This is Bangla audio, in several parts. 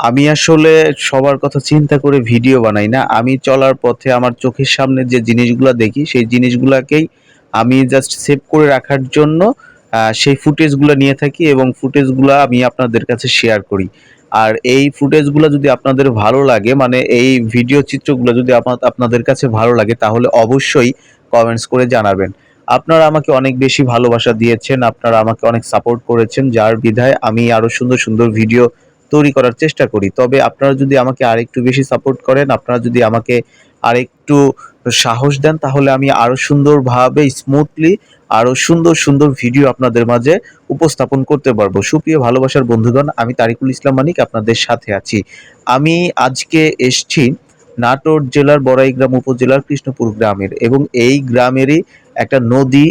আমি আসলে সবার কথা চিন্তা করে ভিডিও বানাই না। আমি চলার পথে আমার চোখের সামনে যে জিনিসগুলো দেখি, সেই জিনিসগুলোকেই আমি জাস্ট সেভ করে রাখার জন্য সেই ফুটেজগুলো নিয়ে থাকি এবং ফুটেজগুলো আমি আপনাদের কাছে শেয়ার করি। আর এই ফুটেজগুলো যদি আপনাদের ভালো লাগে মানে এই ভিডিও চিত্রগুলো যদি আপনাদের কাছে ভালো লাগে, তাহলে অবশ্যই কমেন্টস করে জানাবেন। আপনারা আমাকে অনেক বেশি ভালোবাসা দিয়েছেন, আপনারা আমাকে অনেক সাপোর্ট করেছেন, যার বিধায় আমি আরও সুন্দর সুন্দর ভিডিও তৈরি করার চেষ্টা করি। তবে আপনারা যদি আমাকে আরেকটু বেশি সাপোর্ট করেন, আপনারা যদি আমাকে আরেকটু সাহস দেন, তাহলে আমি আরও সুন্দরভাবে স্মুথলি আরও সুন্দর সুন্দর ভিডিও আপনাদের মাঝে উপস্থাপন করতে পারব। সুপ্রিয় ভালোবাসার বন্ধুগণ, আমি তারিকুল ইসলাম মানিক, আপনাদের সাথে আছি। আমি আজকে এসছি নাটোর জেলার বড়াইগ্রাম উপজেলার কৃষ্ণপুর গ্রামের এবং এই গ্রামেরই একটা নদী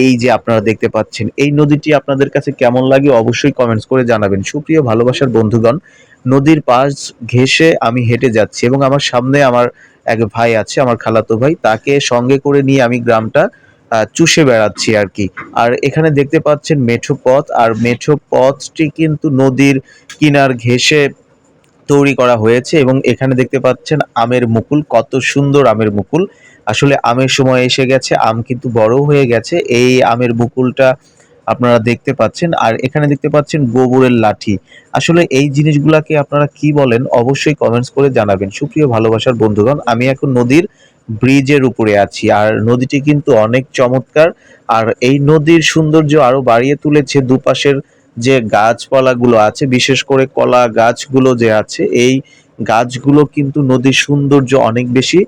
এই যে আপনারা দেখতে পাচ্ছেন, এই নদীটি আপনাদের কাছে কেমন লাগে অবশ্যই কমেন্টস করে জানাবেন। সুপ্রিয় ভালোবাসার বন্ধুগণ, নদীর পাশ ঘেঁষে আমি হেঁটে যাচ্ছি এবং আমার সামনে আমার এক ভাই আছে, আমার খালাতো ভাই, তাকে সঙ্গে করে নিয়ে আমি গ্রামটা চুষে বেড়াচ্ছি আর কি। আর এখানে দেখতে পাচ্ছেন মেঠো পথ, আর মেঠো পথটি কিন্তু নদীর কিনার ঘেঁষে তৈরি করা হয়েছে এবং এখানে দেখতে পাচ্ছেন আমের মুকুল, কত সুন্দর আমের মুকুল। আসলে আমের সময় এসে গেছে, আম কিন্তু বড় হয়ে গেছে। এই আমের মুকুলটা আপনারা দেখতে পাচ্ছেন। আর এখানে দেখতে পাচ্ছেন গোবরের লাঠি। আসলে এই জিনিসগুলাকে আপনারা কি বলেন, অবশ্যই কমেন্টস করে জানাবেন। সুপ্রিয় ভালোবাসার বন্ধুগণ, আমি এখন নদীর ব্রিজের উপরে আছি। আর নদীটি কিন্তু অনেক চমৎকার। আর এই নদীর সৌন্দর্য আরও বাড়িয়ে তুলেছে দুপাশের যে গাছপালাগুলো আছে, বিশেষ করে কলা গাছগুলো যে আছে, এই গাছগুলো কিন্তু নদীর সৌন্দর্য অনেক বেশি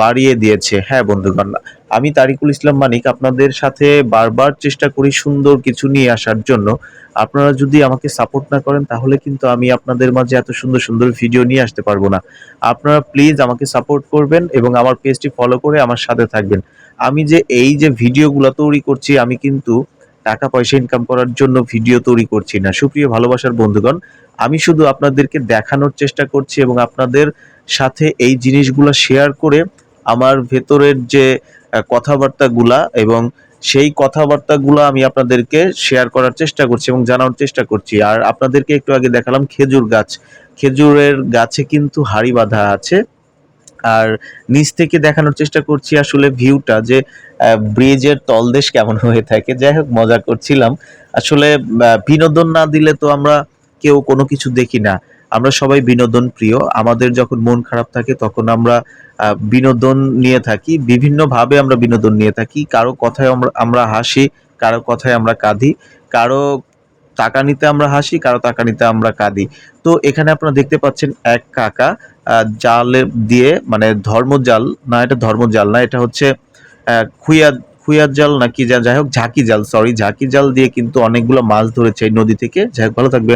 বাড়িয়ে দিয়েছে। হ্যাঁ বন্ধুগণ, আমি তারিকুল ইসলাম মানিক, আপনাদের সাথে বারবার চেষ্টা করি সুন্দর কিছু নিয়ে আসার জন্য। আপনারা যদি আমাকে সাপোর্ট না করেন, তাহলে কিন্তু আমি আপনাদের মাঝে এত সুন্দর সুন্দর ভিডিও নিয়ে আসতে পারব না। আপনারা প্লিজ আমাকে সাপোর্ট করবেন এবং আমার পেজটি ফলো করে আমার সাথে থাকবেন। আমি যে এই যে ভিডিওগুলো তৈরি করছি, আমি কিন্তু টাকা পয়সা ইনকাম করার জন্য ভিডিও তৈরি করছি না। সুপ্রিয় ভালোবাসার বন্ধুগণ, আমি শুধু আপনাদেরকে দেখানোর চেষ্টা করছি এবং আপনাদের সাথে এই জিনিসগুলো শেয়ার করে আমার ভেতরের যে কথাবার্তাগুলা এবং সেই কথাবার্তাগুলো আমি আপনাদেরকে শেয়ার করার চেষ্টা করছি এবং জানানোর চেষ্টা করছি। আর আপনাদেরকে একটু আগে দেখালাম খেজুর গাছ। খেজুরের গাছে কিন্তু হাড়ি বাঁধা আছে। আর নিচ থেকে দেখানোর চেষ্টা করছি আসলে ভিউটা যে ব্রিজের তলদেশ কেমন হয়ে থাকে। যাই হোক, মজা করছিলাম। আসলে বিনোদন না দিলে তো আমরা কেউ কোনো কিছু দেখি না। আমরা সবাই বিনোদন প্রিয়। আমাদের যখন মন খারাপ থাকে, তখন আমরা বিনোদন নিয়ে থাকি। বিভিন্নভাবে আমরা বিনোদন নিয়ে থাকি। কারও কথায় আমরা আমরা হাসি, কারও কথায় আমরা কাঁদি। কারও টাকা নিতে আমরা হাসি, কারও টাকা নিতে আমরা কাঁদি। তো এখানে আপনারা দেখতে পাচ্ছেন এক কাকা জালে দিয়ে মানে ধর্মজাল, না এটা ধর্মজাল না, এটা হচ্ছে খুইয়া খুইয়ার জাল নাকি যা যাই হোক ঝাঁকি জাল সরি ঝাঁকি জাল দিয়ে কিন্তু অনেকগুলো মাছ ধরেছে এই নদী থেকে। যাই হোক, ভালো থাকবেন।